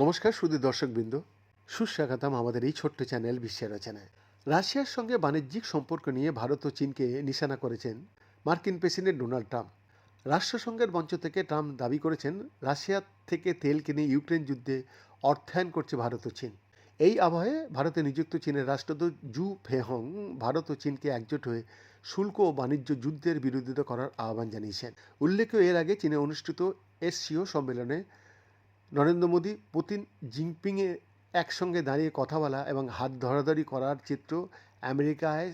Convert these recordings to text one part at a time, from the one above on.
নমস্কার শুধু দর্শকবৃন্দ। সুস্বাগতম আমাদের এই ছোট্ট চ্যানেল বিশ্বের রচনায়। রাশিয়ার সঙ্গে বাণিজ্যিক সম্পর্ক নিয়ে ভারত ও চীনকে নিশানা করেছেন মার্কিন প্রেসিডেন্ট ডোনাল্ড ট্রাম্প। রাষ্ট্রসংঘের মঞ্চ থেকে ট্রাম্প দাবি করেছেন, রাশিয়া থেকে তেল কিনে ইউক্রেন যুদ্ধে অর্থায়ন করছে ভারত ও চীন। এই আবহে ভারতে নিযুক্ত চীনের রাষ্ট্রদূত জু ফেহং ভারত ও চীনকে একজোট হয়ে শুল্ক ও বাণিজ্য যুদ্ধের বিরোধিতা করার আহ্বান জানিয়েছেন। উল্লেখ্য, এর আগে চীনে অনুষ্ঠিত এসসিও সম্মেলনে নরেন্দ্র মোদী, পুতিন, জিনপিংয়ে একসঙ্গে দাঁড়িয়ে কথা বলা এবং হাত ধরাধরি করার চিত্র আমেরিকায়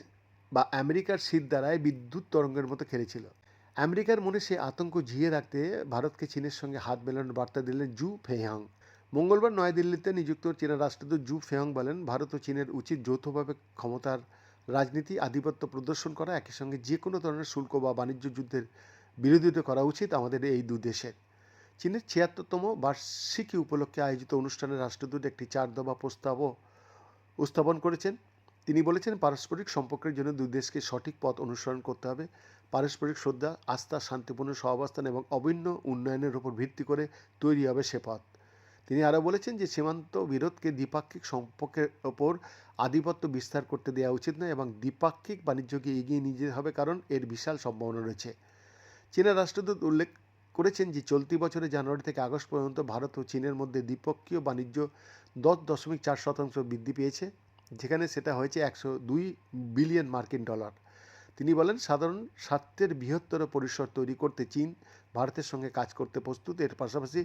বা আমেরিকার শীত দ্বারায় বিদ্যুৎ তরঙ্গের মতো খেলেছিল। আমেরিকার মনে সে আতঙ্ক জিয়ে রাখতে ভারতকে চীনের সঙ্গে হাত মেলানোর বার্তা দিলেন জু ফেহং। মঙ্গলবার নয়াদিল্লিতে নিযুক্ত চীনের রাষ্ট্রদূত জু ফেহং বলেন, ভারত ও চীনের উচিত যৌথভাবে ক্ষমতার রাজনীতি আধিপত্য প্রদর্শন করা, একই সঙ্গে যে কোনো ধরনের শুল্ক বা বাণিজ্য যুদ্ধের বিরোধিতা করা উচিত আমাদের এই দু দেশের। চীনের ছিয়াত্তরতম বার্ষিকী উপলক্ষে আয়োজিত অনুষ্ঠানে রাষ্ট্রদূত একটি চার দফা প্রস্তাবও উপস্থাপন করেছেন। তিনি বলেছেন, পারস্পরিক সম্পর্কের জন্য দুই দেশকে সঠিক পথ অনুসরণ করতে হবে। পারস্পরিক শ্রদ্ধা, আস্থা, শান্তিপূর্ণ সহাবস্থান এবং অভিন্ন উন্নয়নের উপর ভিত্তি করে তৈরি হবে সে পথ। তিনি আরও বলেছেন যে সীমান্ত বিরোধকে দ্বিপাক্ষিক সম্পর্কের ওপর আধিপত্য বিস্তার করতে দেওয়া উচিত নয় এবং দ্বিপাক্ষিক বাণিজ্যকে এগিয়ে নিয়ে যেতে হবে কারণ এর বিশাল সম্ভাবনা রয়েছে। চীনের রাষ্ট্রদূত উল্লেখ করেছেন যে চলতি বছরের জানুয়ারি থেকে আগস্ট পর্যন্ত ভারত ও চীনের মধ্যে দ্বিপক্ষীয় বাণিজ্য দশ দশমিক চার শতাংশ বৃদ্ধি পেয়েছে, যেখানে সেটা হয়েছে একশো দুই বিলিয়ন মার্কিন ডলার। তিনি বলেন, সাধারণ স্বার্থের বৃহত্তর পরিসর তৈরি করতে চীন ভারতের সঙ্গে কাজ করতে প্রস্তুত। এর পাশাপাশি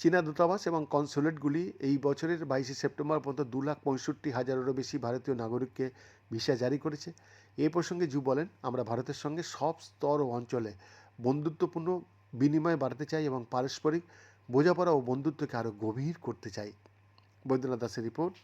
চীনা দূতাবাস এবং কনসুলেটগুলি এই বছরের বাইশে সেপ্টেম্বর পর্যন্ত দু লাখ পঁয়ষট্টি হাজারেরও বেশি ভারতীয় নাগরিককে ভিসা জারি করেছে। এ প্রসঙ্গে জু বলেন, আমরা ভারতের সঙ্গে সব স্তর ও অঞ্চলে বন্ধুত্বপূর্ণ বিনিময় বাড়াতে চাই এবং পারস্পরিক বোঝাপড়া ও বন্ধুত্বকে আরও গভীর করতে চাই। বৈদ্যনাথ দাসের রিপোর্ট